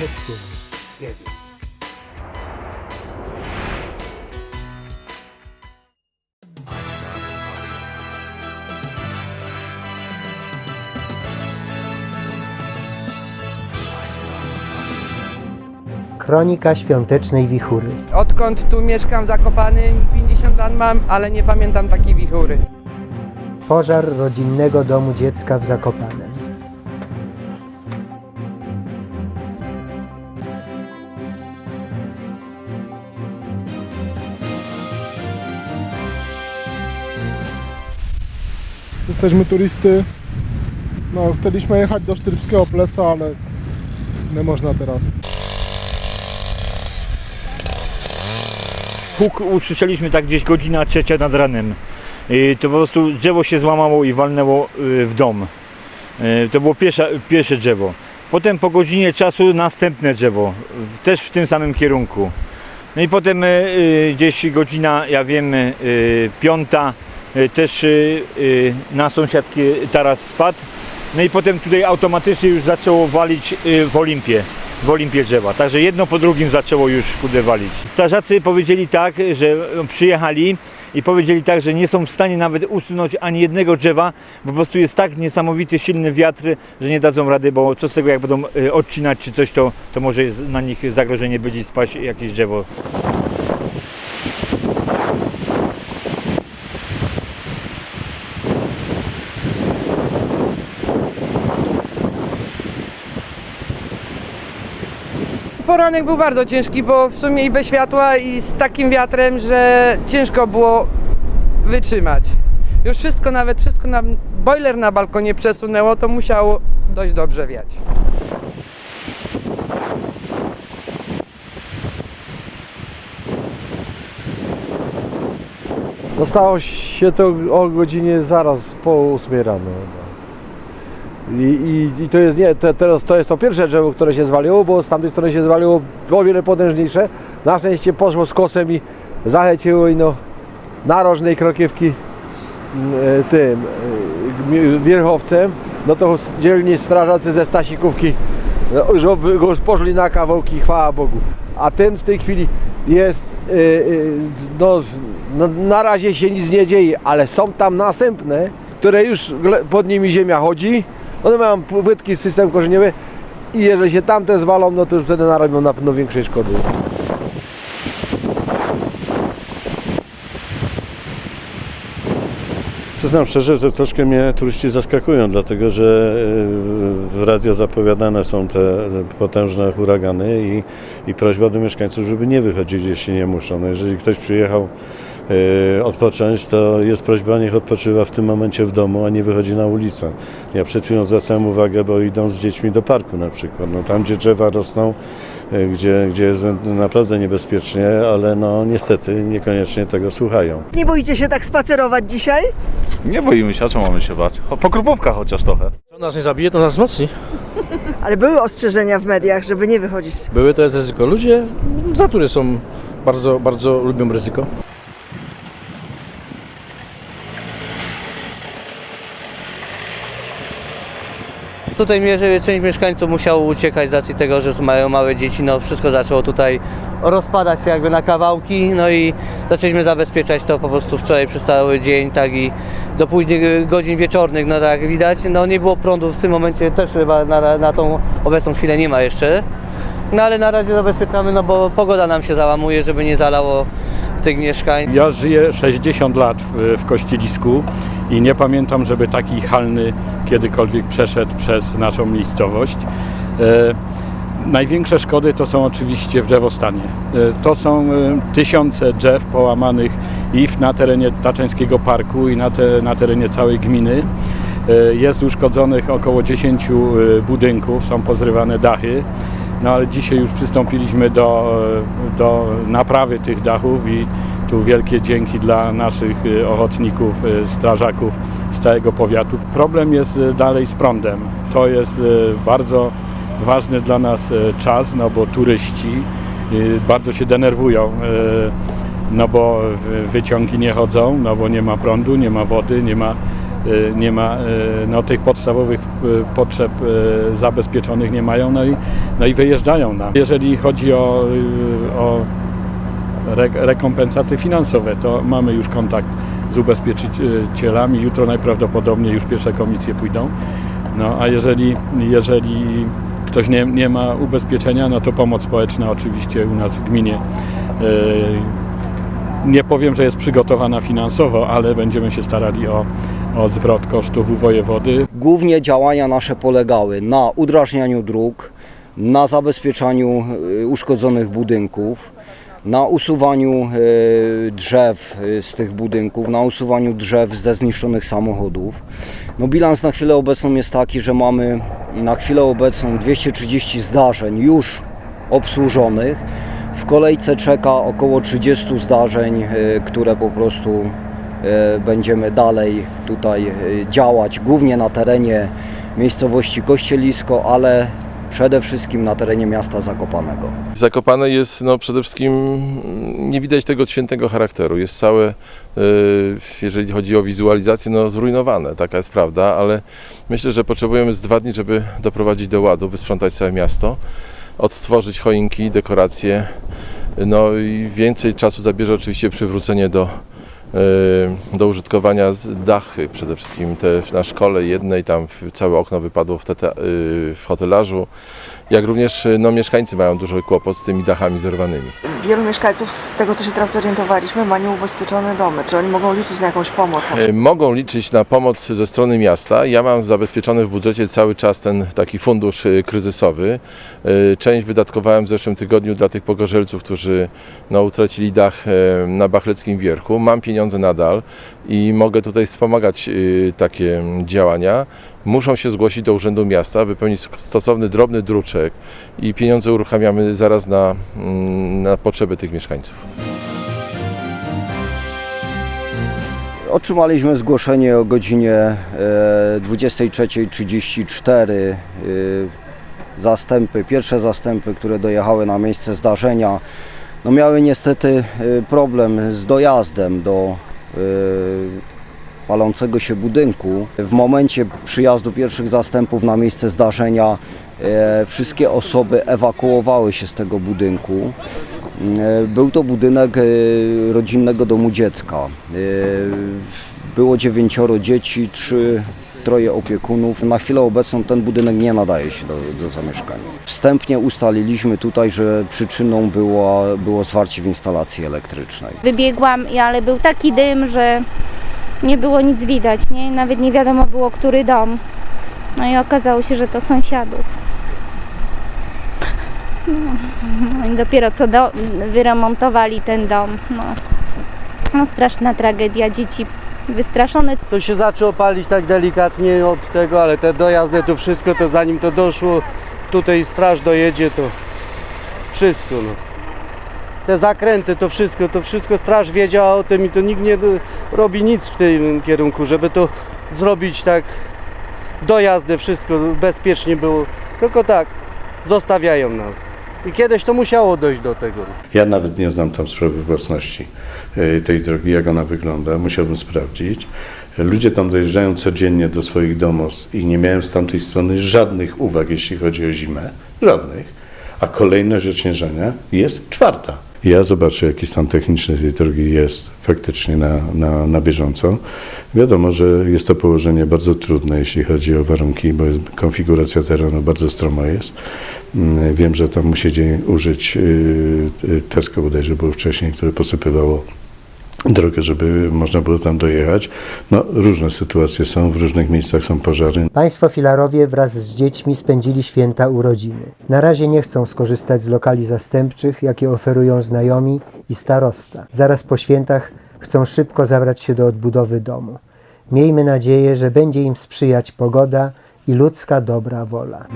Neptun. Nie wiem. Kronika świątecznej wichury. Odkąd tu mieszkam zakopany, 50 lat mam, ale nie pamiętam takiej wichury. Pożar rodzinnego domu dziecka w Zakopanem. Jesteśmy turysty. No, chcieliśmy jechać do Sztyrbskiego Plesa, ale nie można teraz. Huk usłyszeliśmy tak gdzieś godzina trzecia nad ranem. I to po prostu drzewo się złamało i walnęło y, w dom. Y, To było pierwsze, pierwsze drzewo. Potem po godzinie czasu następne drzewo, też w tym samym kierunku. No i potem y, gdzieś godzina, ja wiem, piąta, też y, y, na sąsiadki taras spadł. No i potem tutaj automatycznie już zaczęło walić w Olimpie, w Olimpie drzewa. Także jedno po drugim zaczęło już kurde walić. Strażacy powiedzieli tak, że przyjechali i powiedzieli tak, że nie są w stanie nawet usunąć ani jednego drzewa, bo po prostu jest tak niesamowity, silny wiatr, że nie dadzą rady, bo co z tego jak będą odcinać czy coś, to, to może na nich zagrożenie będzie spaść jakieś drzewo. Poranek był bardzo ciężki, bo w sumie i bez światła i z takim wiatrem, że ciężko było wytrzymać. Już wszystko, nawet wszystko nam, boiler na balkonie przesunęło, to musiało dość dobrze wiać. No stało się to o godzinie zaraz po 8 rano. I, i, I to jest nie, te, teraz to jest to pierwsze drzewo, które się zwaliło, bo z tamtej strony się zwaliło o wiele potężniejsze. Na szczęście poszło z kosem i zachęciło i no narożnej krokiewki m, e, tym e, wierchowcem, no to dzielni strażacy ze Stasikówki no, że by go poszli na kawałki, chwała Bogu. A ten w tej chwili jest, e, no, no na razie się nic nie dzieje, ale są tam następne, które już pod nimi ziemia chodzi. One mają płytki system korzeniowy i jeżeli się tamte zwalą, no to już wtedy narobią na pewno większej szkody. Przyznam szczerze, że troszkę mnie turyści zaskakują, dlatego że e, w radio zapowiadane są te potężne huragany i, i prośba do mieszkańców, żeby nie wychodzić, jeśli nie muszą. No jeżeli ktoś przyjechał odpocząć, to jest prośba, niech odpoczywa w tym momencie w domu, a nie wychodzi na ulicę. Ja przed chwilą zwracałem uwagę, bo idą z dziećmi do parku na przykład. No, tam, gdzie drzewa rosną, e, gdzie, gdzie jest naprawdę niebezpiecznie, ale no niestety niekoniecznie tego słuchają. Nie boicie się tak spacerować dzisiaj? Nie boimy się, a czemu mamy się bać? Po krupówkach chociaż trochę. To nas nie zabije, to nas wzmocni. Ale były ostrzeżenia w mediach, żeby nie wychodzić. Były to jest ryzyko. Ludzie z natury są bardzo, bardzo lubią ryzyko. Tutaj część mieszkańców musiało uciekać z racji tego, że mają małe dzieci. No wszystko zaczęło tutaj rozpadać się jakby na kawałki. No i zaczęliśmy zabezpieczać to po prostu wczoraj przez cały dzień, tak i do późnych godzin wieczornych, no tak widać. No nie było prądu w tym momencie też chyba na, na tą obecną chwilę nie ma jeszcze. No ale na razie zabezpieczamy, no bo pogoda nam się załamuje, żeby nie zalało tych mieszkań. Ja żyję 60 lat w, w Kościelisku i nie pamiętam, żeby taki halny kiedykolwiek przeszedł przez naszą miejscowość. E, największe szkody to są oczywiście w drzewostanie. E, to są e, tysiące drzew połamanych i na terenie Taczeńskiego Parku i na, te, na terenie całej gminy. Jest uszkodzonych około 10 e, budynków, są pozrywane dachy. No ale dzisiaj już przystąpiliśmy do, e, do naprawy tych dachów i tu wielkie dzięki dla naszych e, ochotników, e, strażaków z całego powiatu. Problem jest dalej z prądem. To jest bardzo ważny dla nas czas, no bo turyści bardzo się denerwują, no bo wyciągi nie chodzą, no bo nie ma prądu, nie ma wody, nie ma nie ma, y, no, tych podstawowych y, potrzeb y, zabezpieczonych nie mają, no i, no i wyjeżdżają nam. Jeżeli chodzi o, y, o re, rekompensaty finansowe, to mamy już kontakt z ubezpieczycielami. Jutro najprawdopodobniej już pierwsze komisje pójdą. No a jeżeli, jeżeli ktoś nie, nie ma ubezpieczenia, no to pomoc społeczna oczywiście u nas w gminie nie powiem, że jest przygotowana finansowo, ale będziemy się starali o, o zwrot kosztów u wojewody. Głównie działania nasze polegały na udrażnianiu dróg, na zabezpieczaniu y, uszkodzonych budynków, na usuwaniu y, drzew y, z tych budynków, na usuwaniu drzew ze zniszczonych samochodów. No bilans na chwilę obecną jest taki, że mamy na chwilę obecną 230 zdarzeń już obsłużonych. W kolejce czeka około 30 zdarzeń, które po prostu będziemy dalej tutaj y, działać, głównie na terenie miejscowości Kościelisko, ale przede wszystkim na terenie miasta Zakopanego. Zakopane jest no, przede wszystkim, nie widać tego świętego charakteru. Jest całe, y, jeżeli chodzi o wizualizację, no, zrujnowane, taka jest prawda, ale myślę, że potrzebujemy z dwa dni, żeby doprowadzić do ładu, wysprzątać całe miasto, odtworzyć choinki, dekoracje. No i więcej czasu zabierze oczywiście przywrócenie do, do użytkowania dachy, przede wszystkim. Te na szkole jednej, tam całe okno wypadło w, y, w hotelarzu, jak również y, no, mieszkańcy mają duży kłopot z tymi dachami zerwanymi. Wielu mieszkańców, z tego co się teraz zorientowaliśmy, ma nieubezpieczone domy. Czy oni mogą liczyć na jakąś pomoc? Y, Mogą liczyć na pomoc ze strony miasta. Ja mam zabezpieczony w budżecie cały czas ten taki fundusz y, kryzysowy. Część wydatkowałem w zeszłym tygodniu dla tych pogorzelców, którzy no, utracili dach na Bachleckim Wierchu. Mam pieniądze nadal i mogę tutaj wspomagać takie działania. Muszą się zgłosić do Urzędu Miasta, wypełnić stosowny drobny druczek i pieniądze uruchamiamy zaraz na, mm, na potrzeby tych mieszkańców. Otrzymaliśmy zgłoszenie o godzinie e, 23.34. e, Zastępy, pierwsze zastępy, które dojechały na miejsce zdarzenia, no miały niestety e, problem z dojazdem do e, palącego się budynku. W momencie przyjazdu pierwszych zastępów na miejsce zdarzenia e, wszystkie osoby ewakuowały się z tego budynku. E, Był to budynek e, rodzinnego domu dziecka. Było dziewięcioro dzieci, trzy, troje opiekunów. Na chwilę obecną ten budynek nie nadaje się do, do zamieszkania. Wstępnie ustaliliśmy tutaj, że przyczyną było, było zwarcie w instalacji elektrycznej. Wybiegłam, ale był taki dym, że nie było nic widać, nie? Nawet nie wiadomo było, który dom. No i okazało się, że to sąsiadów. No i dopiero co do, wyremontowali ten dom. No. no straszna tragedia, dzieci wystraszone. To się zaczęło palić tak delikatnie od tego, ale te dojazdy, to wszystko, to zanim to doszło, tutaj straż dojedzie, to wszystko. No. Te zakręty, to wszystko, to wszystko straż wiedziała o tym i to nikt nie robi nic w tym kierunku, żeby to zrobić tak, dojazdy, wszystko bezpiecznie było. Tylko tak, zostawiają nas. I kiedyś to musiało dojść do tego. Ja nawet nie znam tam sprawy własności e, tej drogi, jak ona wygląda. Musiałbym sprawdzić. Ludzie tam dojeżdżają codziennie do swoich domostw i nie miałem z tamtej strony żadnych uwag, jeśli chodzi o zimę. Żadnych. A kolejność odśnieżania jest czwarta. Ja zobaczę, jaki stan techniczny tej drogi jest faktycznie na, na, na bieżąco. Wiadomo, że jest to położenie bardzo trudne, jeśli chodzi o warunki, bo jest, konfiguracja terenu bardzo stroma jest. Mm, Wiem, że tam musieli użyć y, y, Tesco bodajże było wcześniej, które posypywało drogę, żeby można było tam dojechać. No, różne sytuacje są, w różnych miejscach są pożary. Państwo filarowie wraz z dziećmi spędzili święta urodziny. Na razie nie chcą skorzystać z lokali zastępczych, jakie oferują znajomi i starosta. Zaraz po świętach chcą szybko zabrać się do odbudowy domu. Miejmy nadzieję, że będzie im sprzyjać pogoda i ludzka dobra wola.